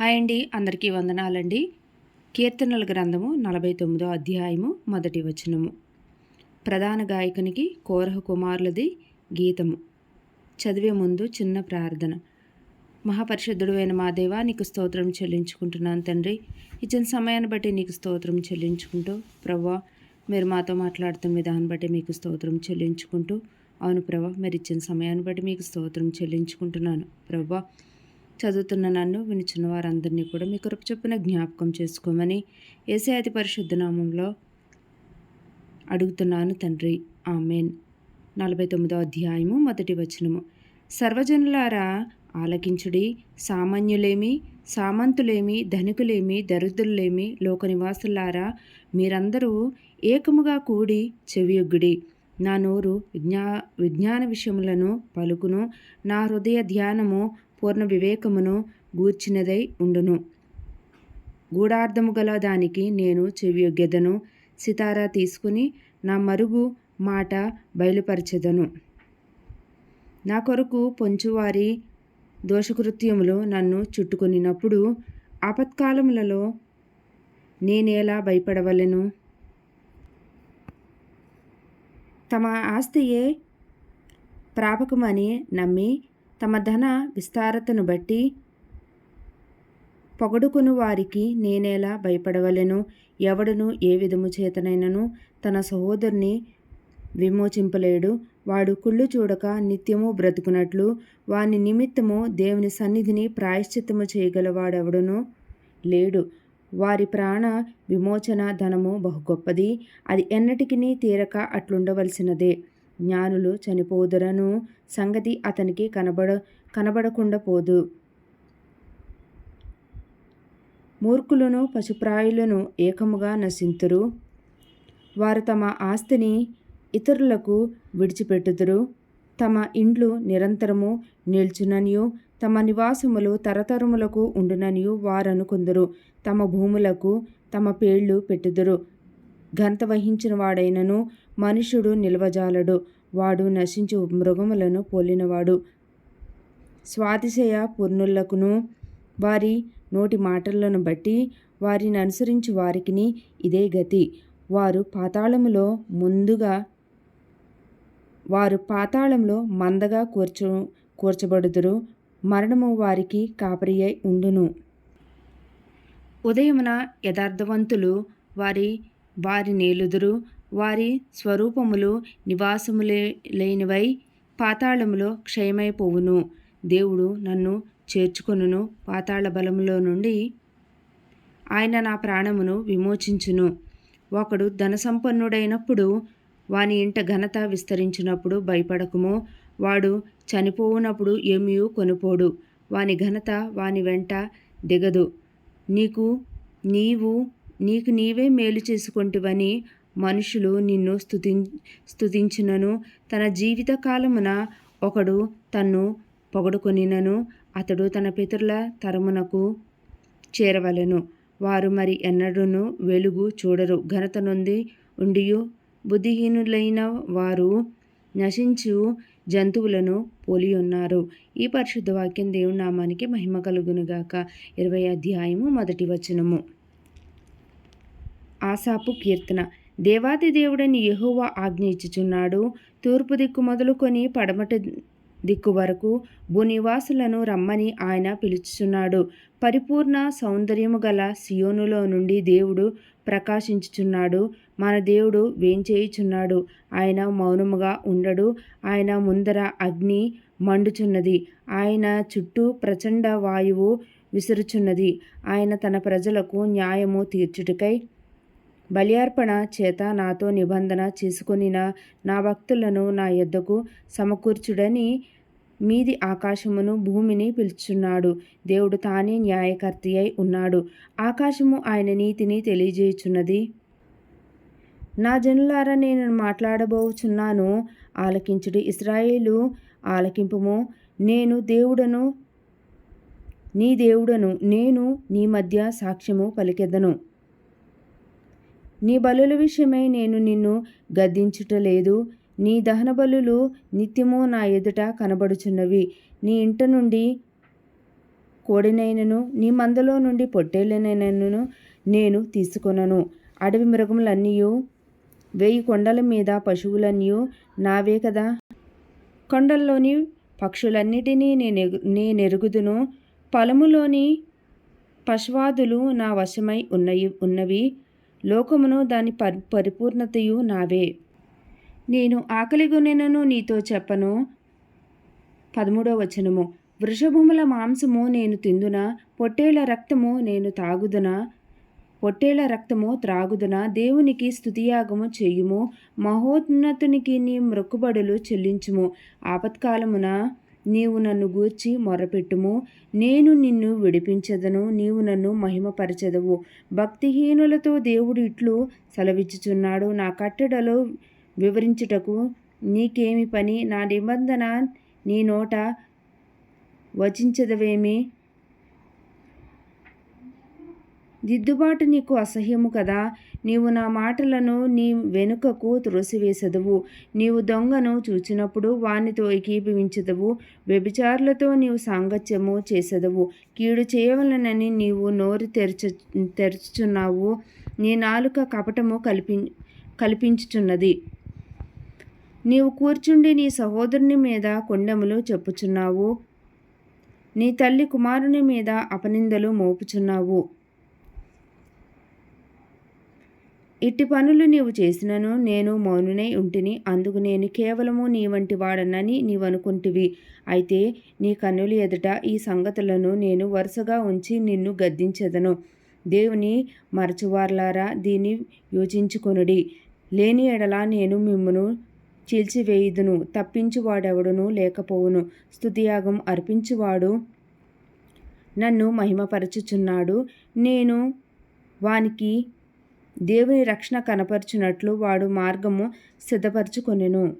Hi అండి. అందరికీ వందనాలండి. కీర్తనల గ్రంథము నలభై తొమ్మిదో అధ్యాయము మొదటి వచనము. ప్రధాన గాయకునికి కోరహ కుమారులది గీతము. చదివే ముందు చిన్న ప్రార్థన. మహాపరిశుద్ధుడు అయిన మా దేవా నీకు స్తోత్రం చెల్లించుకుంటున్నాను తండ్రి. ఇచ్చిన సమయాన్ని బట్టి నీకు స్తోత్రం చెల్లించుకుంటూ ప్రవ్వా మీరు మాతో మాట్లాడుతున్న విధానం బట్టి మీకు స్తోత్రం చెల్లించుకుంటూ అవును ప్రభా మీరు ఇచ్చిన సమయాన్ని బట్టి మీకు స్తోత్రం చెల్లించుకుంటున్నాను. ప్రభా చదువుతున్న నన్ను వినిచిన వారందరినీ కూడా మీ కృప చొప్పున జ్ఞాపకం చేసుకోమని ఏసే అతి పరిశుద్ధ నామంలో అడుగుతున్నాను తండ్రి. ఆమెన్. నలభై తొమ్మిదో అధ్యాయము మొదటి వచనము. సర్వజనులారా ఆలకించుడి. సామాన్యులేమి సామంతులేమి ధనికులేమి దరిద్రులేమి లోక నివాసులారా మీరందరూ ఏకముగా కూడి చెవియొగ్గుడి. నా నోరు విజ్ఞా విజ్ఞాన విషయములను పలుకును. నా హృదయ ధ్యానము పూర్ణ వివేకమును గూర్చినదై ఉండును. గూఢార్థము గల దానికి నేను చెవియొగ్గెదను. సితారా తీసుకుని నా మరుగు మాట బయలుపరచెదను. నా కొరకు పొంచువారి దోషకృత్యములు నన్ను చుట్టుకొనినప్పుడు ఆపత్కాలములలో నేనేలా భయపడవలను? తమ ఆస్తియే ప్రాపకమని నమ్మి తమ ధన విస్తారతను బట్టి పొగడుకును వారికి నేనేలా భయపడవలెను? ఎవడును ఏ విధము చేతనైనను? తన సహోదరుని విమోచింపలేడు. వాడు కుళ్ళు చూడక నిత్యము బ్రతుకున్నట్లు వాని నిమిత్తము దేవుని సన్నిధిని ప్రాయశ్చిత్తము చేయగలవాడెవడును లేడు. వారి ప్రాణ విమోచన ధనము బహు గొప్పది. అది ఎన్నటికీ తీరక అట్లుండవలసినదే. జ్ఞానులు చనిపోదురను సంగతి అతనికి కనబడ కనబడకుండా పోదు. మూర్ఖులను పశుప్రాయులను ఏకముగా నశింతురు. వారు తమ ఆస్తిని ఇతరులకు విడిచిపెట్టుదురు. తమ ఇండ్లు నిరంతరము నిల్చుననియు తమ నివాసములు తరతరములకు ఉండుననియు వారనుకుందరు. తమ భూములకు తమ పేళ్ళు పెట్టుదురు. గంత వహించిన వాడైనను మనుషుడు నిల్వజాలడు. వాడు నశించు మృగములను పోలినవాడు. స్వాతిశయ పూర్ణులకును వారి నోటి మాటలను బట్టి వారిని అనుసరించి వారికి ఇదే గతి. వారు పాతాళములో ముందుగా వారు పాతాళంలో మందగా కూర్చు కూర్చబడుదురు. మరణము వారికి కాపరి అయి ఉండును. ఉదయమున యథార్థవంతులు వారి వారి నేలుదురు. వారి స్వరూపములు నివాసములే లేనివై పాతాళములో క్షయమైపోవును. దేవుడు నన్ను చేర్చుకొనును పాతాళ బలములో నుండి ఆయన నా ప్రాణమును విమోచించును. ఒకడు ధనసంపన్నుడైనప్పుడు వాని ఇంట ఘనత విస్తరించినప్పుడు భయపడకుము. వాడు చనిపోవునప్పుడు ఏమీ కొనుపోడు. వాని ఘనత వాని వెంట దిగదు. నీకు నీవు నీకు నీవే మేలు చేసుకుంటువని మనుషులు నిన్ను స్థుతి స్థుతించినను తన జీవిత కాలమున ఒకడు తన్ను పొగడుకొనినను. అతడు తన పితరుల తరమునకు చేరవలెను. వారు మరి ఎన్నడూను వెలుగు చూడరు. ఘనత నుండి ఉండియు. బుద్ధిహీనులైన వారు నశించు జంతువులను పోలి ఉన్నారు ఈ పరిశుద్ధ వాక్యం దేవుని నామానికి మహిమ కలుగునుగాక. ఇరవై అధ్యాయము మొదటి వచనము. ఆసాపు కీర్తన. దేవాది దేవుడని యహోవా ఆజ్ఞ ఇచ్చుచున్నాడు. తూర్పు దిక్కు మొదలుకొని పడమటి దిక్కు వరకు భూనివాసులను రమ్మని ఆయన పిలుచుచున్నాడు. పరిపూర్ణ సౌందర్యము గల సియోనులో నుండి దేవుడు ప్రకాశించుచున్నాడు. మన దేవుడు వేంచేయుచున్నాడు. ఆయన మౌనముగా ఉండడు. ఆయన ముందర అగ్ని మండుచున్నది. ఆయన చుట్టూ ప్రచండ వాయువు విసురుచున్నది. ఆయన తన ప్రజలకు న్యాయము తీర్చుటకై బలియార్పణ చేత నాతో నిబంధన చేసుకొనిన నా భక్తులను నా యొద్దకు సమకూర్చుడని మీది ఆకాశమును భూమిని పిలుచున్నాడు. దేవుడు తానే న్యాయకర్తి అయి ఉన్నాడు. ఆకాశము ఆయన నీతిని తెలియజేయుచున్నది. నా జనులారా నేను మాట్లాడబోచున్నాను. ఆలకించుడు ఇస్రాయేలు ఆలకింపుము. నేను దేవుడను నీ దేవుడను నేను నీ మధ్య సాక్ష్యము పలికెదను. నీ బలుల విషయమై నేను నిన్ను గద్దించుటలేదు. నీ దహన బలులు నిత్యము నా ఎదుట కనబడుచున్నవి. నీ ఇంట నుండి కోడినైనను నీ మందలో నుండి పొట్టేళ్ళనైనను నేను తీసుకొనను. అడవి మృగములన్నీ వేయి కొండల మీద పశువులన్నీ నావే కదా. కొండల్లోని పక్షులన్నిటినీ నేను నేనెరుగుదును. పొలములోని పశువాదులు నా వశమై ఉన్నవి ఉన్నవి. లోకమును దాని పరి పరిపూర్ణతయు నావే. నేను ఆకలిగొనెనను నీతో చెప్పను. పదమూడవ వచనము. వృషభముల మాంసము నేను తిందున పొట్టేళ్ళ రక్తము నేను తాగుదునా పొట్టేళ్ళ రక్తము త్రాగుదున దేవునికి స్థుతియాగము చేయుము మహోన్నతునికి నీ మొక్కుబడులు చెల్లించుము. ఆపత్కాలమున నీవు నన్ను గూర్చి మొరపెట్టుము నేను నిన్ను విడిపించదను. నీవు నన్ను మహిమపరచదవు. భక్తిహీనులతో దేవుడు ఇట్లు సెలవిచ్చుచున్నాడు. నా కట్టడలో వివరించుటకు నీకేమి పని? నా నిబంధన నీ నోట వచించదవేమి? దిద్దుబాటు నీకు అసహ్యము కదా. నీవు నా మాటలను నీ వెనుకకు త్రోసివేసదువు. నీవు దొంగను చూచినప్పుడు వానితో ఏకీభవించదవు. వ్యభిచారులతో నీవు సాంగత్యము చేసదవు. కీడు చేయవలనని నీవు నోరు తెరచు తెరచుచున్నావు. నీ నాలుక కపటము కల్పి కల్పించుచున్నది. నీవు కూర్చుండి నీ సహోదరుని మీద కొండములు చెప్పుచున్నావు. నీ తల్లి కుమారుని మీద అపనిందలు మోపుచున్నావు. ఇట్టి పనులు నీవు చేసినను నేను మౌనునై ఉంటిని అందుకు నేను కేవలము నీ వంటి వాడనని నీవనుకుంటివి అయితే నీ కన్నుల ఎదుట ఈ సంగతులను నేను వరుసగా ఉంచి నిన్ను గద్దించెదను. దేవుని మరచువార్లారా దీన్ని యోచించుకొనుడి. లేని ఎడలా నేను మిమ్మను చీల్చివేయుదును తప్పించువాడెవడును లేకపోవును. స్థుతియాగం అర్పించువాడు నన్ను మహిమపరచుచున్నాడు. నేను వానికి దేవుని రక్షణ కనపరుచునట్లు వాడు మార్గము సిద్ధపరచుకొనెను.